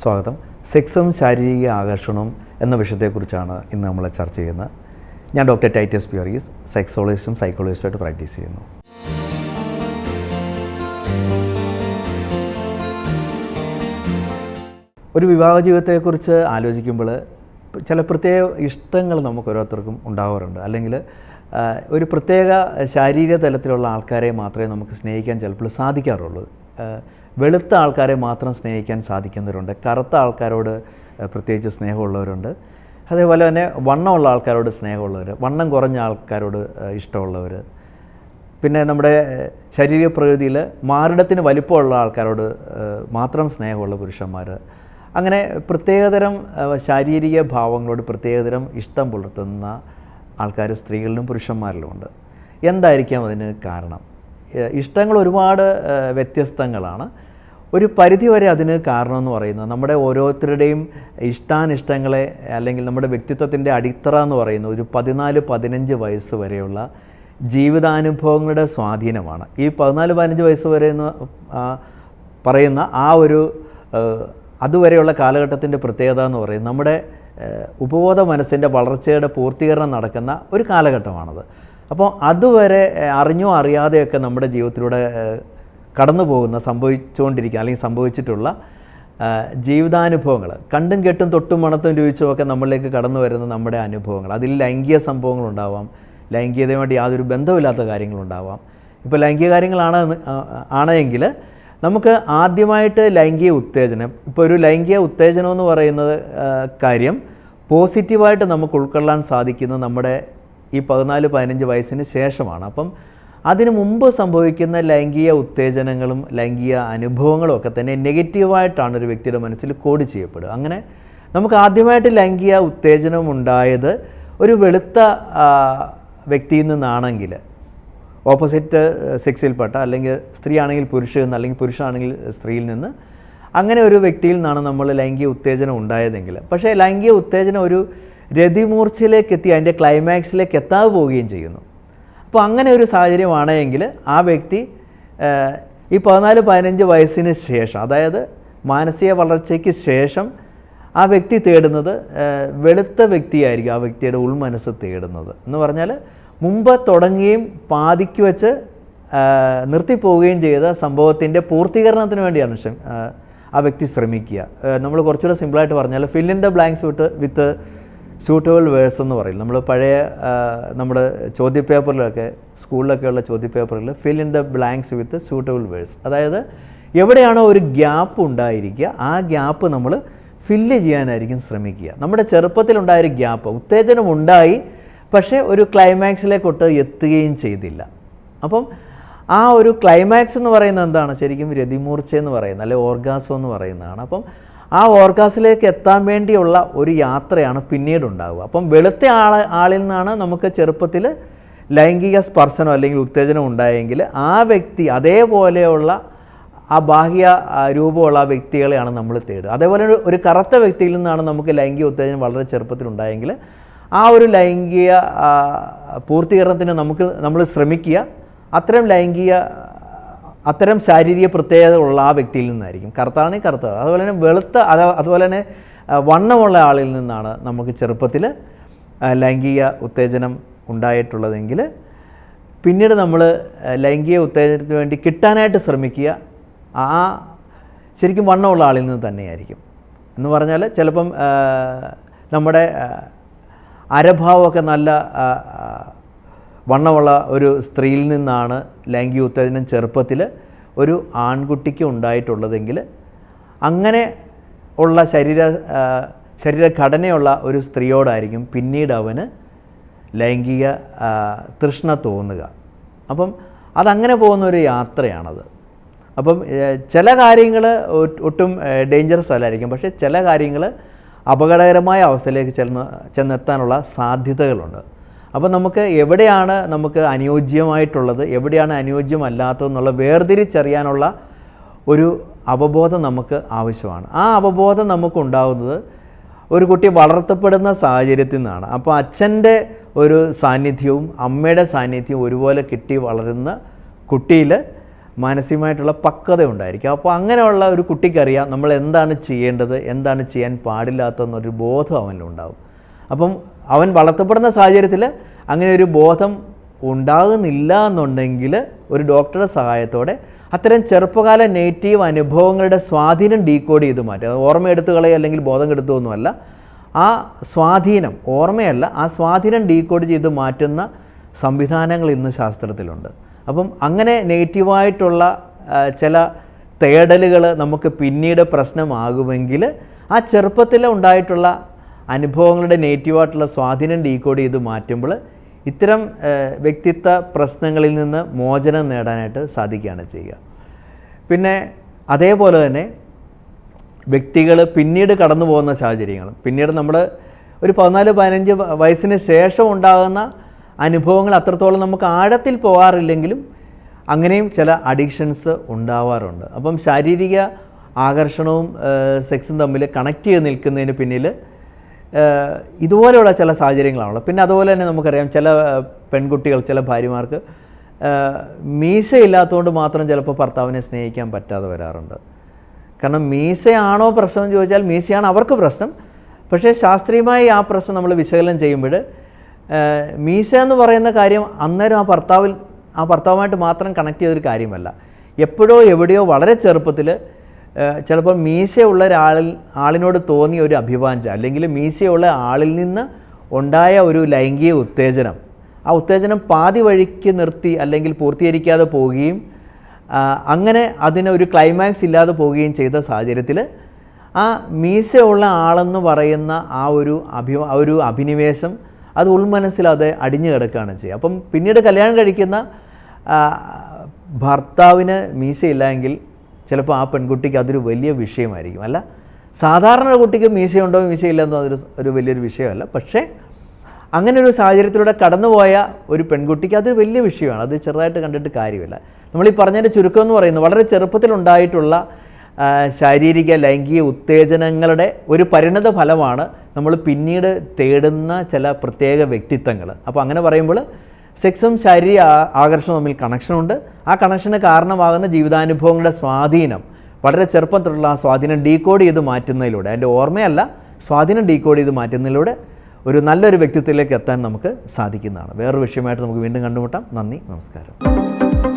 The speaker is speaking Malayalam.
സ്വാഗതം. സെക്സും ശാരീരിക ആകർഷണവും എന്ന വിഷയത്തെക്കുറിച്ചാണ് ഇന്ന് നമ്മൾ ചർച്ച ചെയ്യുന്നത്. ഞാൻ ഡോക്ടർ ടൈറ്റസ് പ്യൂറീസ് സെക്സോളജിസ്റ്റും സൈക്കോളജിസ്റ്റുമായിട്ട് പ്രാക്ടീസ് ചെയ്യുന്നു. ഒരു വിവാഹ ജീവിതത്തെക്കുറിച്ച് ആലോചിക്കുമ്പോൾ ചില പ്രത്യേക ഇഷ്ടങ്ങൾ നമുക്ക് ഓരോരുത്തർക്കും ഉണ്ടാവാറുണ്ട്. അല്ലെങ്കിൽ ഒരു പ്രത്യേക ശാരീരിക തലത്തിലുള്ള ആൾക്കാരെ മാത്രമേ നമുക്ക് സ്നേഹിക്കാൻ ചിലപ്പോൾ സാധിക്കാറുള്ളൂ. വെളുത്ത ആൾക്കാരെ മാത്രം സ്നേഹിക്കാൻ സാധിക്കുന്നവരുണ്ട്. കറുത്ത ആൾക്കാരോട് പ്രത്യേകിച്ച് സ്നേഹമുള്ളവരുണ്ട്. അതേപോലെ തന്നെ വണ്ണമുള്ള ആൾക്കാരോട് സ്നേഹമുള്ളവർ വണ്ണം കുറഞ്ഞ ആൾക്കാരോട് ഇഷ്ടമുള്ളവർ പിന്നെ നമ്മുടെ ശരീര പ്രകൃതിയിൽ മാറിടത്തിന് വലിപ്പമുള്ള ആൾക്കാരോട് മാത്രം സ്നേഹമുള്ള പുരുഷന്മാർ അങ്ങനെ പ്രത്യേകതരം ശാരീരിക ഭാവങ്ങളോട് പ്രത്യേകതരം ഇഷ്ടം പുലർത്തുന്ന ആൾക്കാർ സ്ത്രീകളിലും പുരുഷന്മാരിലുമുണ്ട്. എന്തായിരിക്കാം അതിന് കാരണം? ഇഷ്ടങ്ങൾ ഒരുപാട് വ്യത്യസ്തങ്ങളാണ്. ഒരു പരിധിവരെ അതിന് കാരണമെന്ന് പറയുന്നത് നമ്മുടെ ഓരോരുത്തരുടെയും ഇഷ്ടാനിഷ്ടങ്ങളെ അല്ലെങ്കിൽ നമ്മുടെ വ്യക്തിത്വത്തിന്റെ അടിത്തറ എന്ന് പറയുന്നത് ഒരു പതിനാല് പതിനഞ്ച് വയസ്സ് വരെയുള്ള ജീവിതാനുഭവങ്ങളുടെ സ്വാധീനമാണ്. ഈ പതിനാല് പതിനഞ്ച് വയസ്സ് വരെ എന്ന് പറയുന്ന ആ ഒരു അതുവരെയുള്ള കാലഘട്ടത്തിന്റെ പ്രത്യേകത എന്ന് പറയുന്നത് നമ്മുടെ ഉപബോധ മനസ്സിന്റെ വളർച്ചയുടെ പൂർത്തീകരണം നടക്കുന്ന ഒരു കാലഘട്ടമാണത്. അപ്പോൾ അതുവരെ അറിഞ്ഞോ അറിയാതെയൊക്കെ നമ്മുടെ ജീവിതത്തിലൂടെ കടന്നു പോകുന്ന സംഭവിച്ചുകൊണ്ടിരിക്കുന്ന അല്ലെങ്കിൽ സംഭവിച്ചിട്ടുള്ള ജീവിതാനുഭവങ്ങൾ. കണ്ടും കെട്ടും തൊട്ടും മണത്തും രുചിച്ചുമൊക്കെ നമ്മളിലേക്ക് കടന്നു വരുന്ന നമ്മുടെ അനുഭവങ്ങൾ. അതിൽ ലൈംഗിക സംഭവങ്ങളുണ്ടാവാം ലൈംഗികതയുമായിട്ട് യാതൊരു ബന്ധമില്ലാത്ത കാര്യങ്ങളുണ്ടാവാം ഇപ്പോൾ ലൈംഗിക കാര്യങ്ങളാണ് ആണെങ്കിൽ നമുക്ക് ആദ്യമായിട്ട് ലൈംഗിക ഉത്തേജനം ഇപ്പോൾ ഒരു ലൈംഗിക ഉത്തേജനം എന്ന് പറയുന്നത് കാര്യം പോസിറ്റീവായിട്ട് നമുക്ക് ഉൾക്കൊള്ളാൻ സാധിക്കുന്ന നമ്മുടെ ഈ പതിനാല് പതിനഞ്ച് വയസ്സിന് ശേഷമാണ്. അപ്പം അതിനു മുമ്പ് സംഭവിക്കുന്ന ലൈംഗിക ഉത്തേജനങ്ങളും ലൈംഗിക അനുഭവങ്ങളും ഒക്കെ തന്നെ നെഗറ്റീവായിട്ടാണ് ഒരു വ്യക്തിയുടെ മനസ്സിൽ കോഡ് ചെയ്യപ്പെടുക. അങ്ങനെ നമുക്ക് ആദ്യമായിട്ട് ലൈംഗിക ഉത്തേജനം ഉണ്ടായത് ഒരു വെളുത്ത വ്യക്തിയിൽ നിന്നാണെങ്കിൽ ഓപ്പോസിറ്റ് സെക്സിൽപ്പെട്ട അല്ലെങ്കിൽ സ്ത്രീ ആണെങ്കിൽ നിന്ന് അല്ലെങ്കിൽ പുരുഷനാണെങ്കിൽ സ്ത്രീയിൽ നിന്ന് അങ്ങനെ ഒരു വ്യക്തിയിൽ നിന്നാണ് നമ്മൾ ലൈംഗിക ഉത്തേജനം ഉണ്ടായതെങ്കിൽ. പക്ഷേ ലൈംഗിക ഉത്തേജനം ഒരു രതിമൂർച്ചയിലേക്ക് എത്തി അതിന്റെ ക്ലൈമാക്സിലേക്ക് എത്താതെ പോവുകയും ചെയ്യുന്നു. അപ്പോൾ അങ്ങനെ ഒരു സാഹചര്യമാണെങ്കിൽ ആ വ്യക്തി ഈ പതിനാല് പതിനഞ്ച് വയസ്സിന് ശേഷം അതായത് മാനസിക വളർച്ചയ്ക്ക് ശേഷം ആ വ്യക്തി തേടുന്നത് വെളുത്ത വ്യക്തിയായിരിക്കും ആ വ്യക്തിയുടെ ഉൾമനസ്സ് തേടുന്നത്. എന്ന് പറഞ്ഞാൽ മുമ്പ് തുടങ്ങുകയും പാതിക്ക് വെച്ച് നിർത്തിപ്പോവുകയും ചെയ്ത സംഭവത്തിന്റെ പൂർത്തീകരണത്തിന് വേണ്ടിയാണ് ആ വ്യക്തി ശ്രമിക്കുക. നമ്മൾ കുറച്ചുകൂടെ സിമ്പിളായിട്ട് പറഞ്ഞാൽ ദ ബ്ലാങ്ക്സ് വിട്ട് വിത്ത് സ്യൂട്ടബിൾ വേഴ്സ് എന്ന് പറയും. നമ്മൾ പഴയ നമ്മുടെ ചോദ്യപേപ്പറിലൊക്കെ സ്കൂളിലൊക്കെയുള്ള ചോദ്യപേപ്പറിൽ fill in the blanks with suitable words അതായത് എവിടെയാണോ ഒരു ഗ്യാപ്പ് ഉണ്ടായിരിക്കുക ആ ഗ്യാപ്പ് നമ്മൾ ഫില്ല് ചെയ്യാനായിരിക്കും ശ്രമിക്കുക. നമ്മുടെ ചെറുപ്പത്തിലുണ്ടായൊരു ഗ്യാപ്പ് ഉത്തേജനം ഉണ്ടായി പക്ഷേ ഒരു ക്ലൈമാക്സിലേക്കൊട്ട് എത്തുകയും ചെയ്തില്ല. അപ്പം ആ ഒരു ക്ലൈമാക്സ് എന്ന് പറയുന്നത് എന്താണ്? ശരിക്കും രതിമൂർച്ച എന്ന് പറയുന്നത് അല്ലെ ഓർഗാസം എന്ന് പറയുന്നതാണ്. അപ്പം ആ ഓർഗാസിലേക്ക് എത്താൻ വേണ്ടിയുള്ള ഒരു യാത്രയാണ് പിന്നീട് ഉണ്ടാവുക അപ്പം വെളുത്ത ആൾ ആളിൽ നിന്നാണ് നമുക്ക് ചെറുപ്പത്തിൽ ലൈംഗിക സ്പർശനം അല്ലെങ്കിൽ ഉത്തേജനം ഉണ്ടായെങ്കിൽ ആ വ്യക്തി അതേപോലെയുള്ള ആ ബാഹ്യ രൂപമുള്ള ആ വ്യക്തികളെയാണ് നമ്മൾ തേടുക. അതേപോലെ ഒരു- കറുത്ത വ്യക്തിയിൽ നിന്നാണ് നമുക്ക് ലൈംഗിക ഉത്തേജനം വളരെ ചെറുപ്പത്തിൽ ഉണ്ടായെങ്കിൽ ആ ഒരു ലൈംഗിക പൂർത്തീകരണത്തിന് നമുക്ക് നമ്മൾ ശ്രമിക്കുക. അത്തരം ലൈംഗിക അത്തരം ശാരീരിക പ്രത്യേകത ഉള്ള ആ വ്യക്തിയിൽ നിന്നായിരിക്കും. കറുത്താണ് കറുത്ത അതുപോലെ തന്നെ വെളുത്ത അതുപോലെ തന്നെ വണ്ണമുള്ള ആളിൽ നിന്നാണ് നമുക്ക് ചെറുപ്പത്തിൽ ലൈംഗിക ഉത്തേജനം ഉണ്ടായിട്ടുള്ളതെങ്കിൽ പിന്നീട് നമ്മൾ ലൈംഗിക ഉത്തേജനത്തിന് വേണ്ടി കിട്ടാനായിട്ട് ശ്രമിക്കുക ആ ശരിക്കും വണ്ണമുള്ള ആളിൽ നിന്ന് തന്നെയായിരിക്കും. എന്ന് പറഞ്ഞാൽ ചിലപ്പം നമ്മുടെ അരഭാവമൊക്കെ നല്ല വണ്ണമുള്ള ഒരു സ്ത്രീയിൽ നിന്നാണ് ലൈംഗിക ഉത്തേജനം ചെറുപ്പത്തിൽ ഒരു ആൺകുട്ടിക്ക് ഉണ്ടായിട്ടുള്ളതെങ്കിൽ അങ്ങനെ ഉള്ള ശരീര ശരീരഘടനയുള്ള ഒരു സ്ത്രീയോടായിരിക്കും പിന്നീട് അവന് ലൈംഗിക തൃഷ്ണ തോന്നുക. അപ്പം അതങ്ങനെ പോകുന്ന ഒരു യാത്രയാണത്. അപ്പം ചില കാര്യങ്ങൾ ഒട്ടും ഡേഞ്ചറസ് അല്ലായിരിക്കും. പക്ഷേ ചില കാര്യങ്ങൾ അപകടകരമായ അവസ്ഥയിലേക്ക് ചെന്ന് ചെന്നെത്താനുള്ള സാധ്യതകളുണ്ട്. അപ്പം നമുക്ക് എവിടെയാണ് നമുക്ക് അനുയോജ്യമായിട്ടുള്ളത് എവിടെയാണ് അനുയോജ്യമല്ലാത്തതെന്നുള്ള വേർതിരിച്ചറിയാനുള്ള ഒരു അവബോധം നമുക്ക് ആവശ്യമാണ്. ആ അവബോധം നമുക്കുണ്ടാകുന്നത് ഒരു കുട്ടി വളർത്തപ്പെടുന്ന സാഹചര്യത്തിൽ നിന്നാണ്. അപ്പോൾ അച്ഛന്റെ ഒരു സാന്നിധ്യവും അമ്മയുടെ സാന്നിധ്യവും ഒരുപോലെ കിട്ടി വളരുന്ന കുട്ടിയിൽ മാനസികമായിട്ടുള്ള പക്വത ഉണ്ടായിരിക്കും അപ്പോൾ അങ്ങനെയുള്ള ഒരു കുട്ടിക്കറിയാം നമ്മൾ എന്താണ് ചെയ്യേണ്ടത് എന്താണ് ചെയ്യാൻ പാടില്ലാത്തതെന്നൊരു ബോധം അവനിലുണ്ടാവും. അപ്പം അവൻ വളർത്തപ്പെടുന്ന സാഹചര്യത്തിൽ അങ്ങനെ ഒരു ബോധം ഉണ്ടാകുന്നില്ല എന്നുണ്ടെങ്കിൽ ഒരു ഡോക്ടറുടെ സഹായത്തോടെ അത്തരം ചെറുപ്പകാല നെഗറ്റീവ് അനുഭവങ്ങളുടെ സ്വാധീനം ഡീകോഡ് ചെയ്ത് മാറ്റുക. ഓർമ്മയെടുത്ത് കളയുക അല്ലെങ്കിൽ ബോധം കെടുത്തുമൊന്നുമല്ല ആ സ്വാധീനം ഓർമ്മയല്ല ആ സ്വാധീനം ഡീകോഡ് ചെയ്ത് മാറ്റുന്ന സംവിധാനങ്ങൾ ഇന്ന് ശാസ്ത്രത്തിലുണ്ട്. അപ്പം അങ്ങനെ നെഗറ്റീവായിട്ടുള്ള ചില തേടലുകൾ നമുക്ക് പിന്നീട് പ്രശ്നമാകുമെങ്കിൽ ആ ചെറുപ്പത്തിൽ ഉണ്ടായിട്ടുള്ള അനുഭവങ്ങളുടെ നേറ്റീവായിട്ടുള്ള സ്വാധീനം ഡീകോഡ് ചെയ്ത് മാറ്റുമ്പോൾ ഇത്തരം വ്യക്തിത്വ പ്രശ്നങ്ങളിൽ നിന്ന് മോചനം നേടാനായിട്ട് സാധിക്കുകയാണ് ചെയ്യുക. പിന്നെ അതേപോലെ തന്നെ വ്യക്തികൾ പിന്നീട് കടന്നു പോകുന്ന സാഹചര്യങ്ങൾ പിന്നീട് നമ്മൾ ഒരു പതിനാല് പതിനഞ്ച് വയസ്സിന് ശേഷം ഉണ്ടാകുന്ന അനുഭവങ്ങൾ അത്രത്തോളം നമുക്ക് ആഴത്തിൽ പോകാറില്ലെങ്കിലും അങ്ങനെയും ചില അഡിക്ഷൻസ് ഉണ്ടാവാറുണ്ട്. അപ്പം ശാരീരിക ആകർഷണവും സെക്സും തമ്മിൽ കണക്റ്റ് ചെയ്ത് നിൽക്കുന്നതിന് പിന്നിൽ ഇതുപോലെയുള്ള ചില സാഹചര്യങ്ങളാണല്ലോ പിന്നെ അതുപോലെ തന്നെ നമുക്കറിയാം ചില പെൺകുട്ടികൾ ചില ഭാര്യമാർക്ക് മീശ മീശയില്ലാത്തതുകൊണ്ട് മാത്രം ചിലപ്പോൾ ഭർത്താവിനെ സ്നേഹിക്കാൻ പറ്റാതെ വരാറുണ്ട്. കാരണം മീശയാണോ പ്രശ്നം എന്ന് ചോദിച്ചാൽ മീശയാണ് അവർക്ക് പ്രശ്നം. പക്ഷേ ശാസ്ത്രീയമായി ആ പ്രശ്നം നമ്മൾ വിശകലനം ചെയ്യുമ്പോൾ മീശ എന്ന് പറയുന്ന കാര്യം അന്നേരം ആ ഭർത്താവിൽ ആ ഭർത്താവുമായിട്ട് മാത്രം കണക്ട് ചെയ്തൊരു കാര്യമല്ല. എപ്പോഴോ എവിടെയോ വളരെ ചെറുപ്പത്തിൽ ചിലപ്പോൾ മീശയുള്ള ഒരാളിൽ ആളിനോട് തോന്നിയ ഒരു അഭിവാഞ്ച അല്ലെങ്കിൽ മീശയുള്ള ആളിൽ നിന്ന് ഉണ്ടായ ഒരു ലൈംഗിക ഉത്തേജനം. ആ ഉത്തേജനം പാതി വഴിക്ക് നിർത്തി അല്ലെങ്കിൽ പൂർത്തീകരിക്കാതെ പോവുകയും അങ്ങനെ അതിന് ഒരു ക്ലൈമാക്സ് ഇല്ലാതെ പോവുകയും ചെയ്ത സാഹചര്യത്തിൽ ആ മീശയുള്ള ആളെന്ന് പറയുന്ന ആ ഒരു അഭി ഒരു അഭിനിവേശം അത് ഉൾമനസ്സിൽ അത് അടിഞ്ഞു കിടക്കുകയാണ് ചെയ്യുക. അപ്പം പിന്നീട് കല്യാണം കഴിക്കുന്ന ഭർത്താവിന് മീശയില്ലെങ്കിൽ ചിലപ്പോൾ ആ പെൺകുട്ടിക്ക് അതൊരു വലിയ വിഷയമായിരിക്കും. അല്ല സാധാരണ കുട്ടിക്ക് മീശയുണ്ടോ മീശയില്ലെന്നോ അതൊരു ഒരു വലിയൊരു വിഷയമല്ല. പക്ഷേ അങ്ങനെ ഒരു സാഹചര്യത്തിലൂടെ കടന്നുപോയ ഒരു പെൺകുട്ടിക്ക് അതൊരു വലിയ വിഷയമാണ്. അത് ചെറുതായിട്ട് കണ്ടിട്ട് കാര്യമില്ല. നമ്മൾ ഈ പറഞ്ഞതിന്റെ ചുരുക്കം എന്ന് പറയുന്നത് വളരെ ചെറുപ്പത്തിലുണ്ടായിട്ടുള്ള ശാരീരിക ലൈംഗിക ഉത്തേജനങ്ങളുടെ ഒരു പരിണത ഫലമാണ് നമ്മൾ പിന്നീട് തേടുന്ന ചില പ്രത്യേക വ്യക്തിത്വങ്ങൾ. അപ്പോൾ അങ്ങനെ പറയുമ്പോൾ സെക്സും ശാരീരിക ആകർഷണം തമ്മിൽ കണക്ഷനുണ്ട് ആ കണക്ഷന് കാരണമാകുന്ന ജീവിതാനുഭവങ്ങളുടെ സ്വാധീനം. വളരെ ചെറുപ്പം തൊട്ടുള്ള ആ സ്വാധീനം ഡീകോഡ് ചെയ്ത് മാറ്റുന്നതിലൂടെ അതിന്റെ ഓർമ്മയല്ല സ്വാധീനം ഡീകോഡ് ചെയ്ത് മാറ്റുന്നതിലൂടെ ഒരു നല്ലൊരു വ്യക്തിത്വത്തിലേക്ക് എത്താൻ നമുക്ക് സാധിക്കുന്നതാണ്. വേറൊരു വിഷയമായിട്ട് നമുക്ക് വീണ്ടും കണ്ടുമുട്ടാം. നന്ദി നമസ്കാരം.